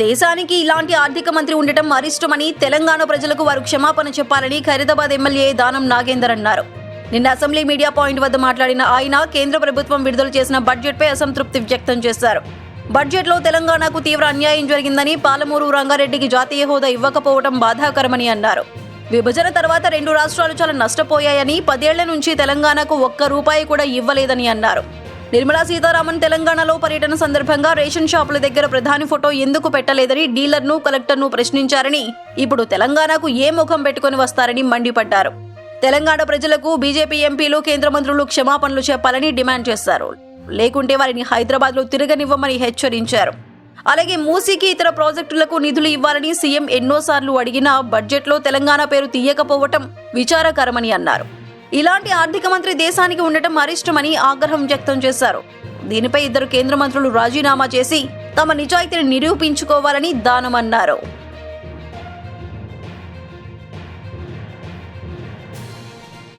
దేశానికి ఇలాంటి ఆర్థిక మంత్రి ఉండటం అరిష్టమని తెలంగాణ ప్రజలకు వారు క్షమాపణ చెప్పాలని ఖైరదాబాద్ ఎమ్మెల్యే దానం నాగేందర్ అన్నారు. నిన్న అసెంబ్లీ మీడియా పాయింట్ వద్ద మాట్లాడిన ఆయన కేంద్ర ప్రభుత్వం విడుదల చేసిన బడ్జెట్పై అసంతృప్తి వ్యక్తం చేశారు. బడ్జెట్లో తెలంగాణకు తీవ్ర అన్యాయం జరిగిందని పాలమూరు రంగారెడ్డికి జాతీయ హోదా ఇవ్వకపోవడం బాధాకరమని అన్నారు. విభజన తర్వాత రెండు రాష్ట్రాలు చాలా నష్టపోయాయని పదేళ్ళ నుంచి తెలంగాణకు ఒక్క రూపాయి కూడా ఇవ్వలేదని అన్నారు. నిర్మలా సీతారామన్ తెలంగాణలో పర్యటన సందర్భంగా రేషన్ షాపుల దగ్గర ప్రధాని ఫోటో ఎందుకు పెట్టలేదని డీలర్ను కలెక్టర్ను ప్రశ్నించారని ఇప్పుడు తెలంగాణకు ఏ ముఖం పెట్టుకుని వస్తారని మండిపడ్డారు. తెలంగాణ ప్రజలకు బీజేపీ ఎంపీలు కేంద్ర మంత్రులు క్షమాపణలు చెప్పాలని డిమాండ్ చేశారు. లేకుంటే వారిని హైదరాబాద్లో తిరగనివ్వమని హెచ్చరించారు. అలాగే మూసీకి ఇతర ప్రాజెక్టులకు నిధులు ఇవ్వాలని సీఎం ఎన్నోసార్లు అడిగినా బడ్జెట్లో తెలంగాణ పేరు తీయకపోవటం విచారకరమని అన్నారు. ఇలాంటి ఆర్థిక మంత్రి దేశానికి ఉండటం అరిష్టమని ఆగ్రహం వ్యక్తం చేశారు. దీనిపై ఇద్దరు కేంద్ర మంత్రులు రాజీనామా చేసి తమ నిజాయితీని నిరూపించుకోవాలని దానమన్నారు.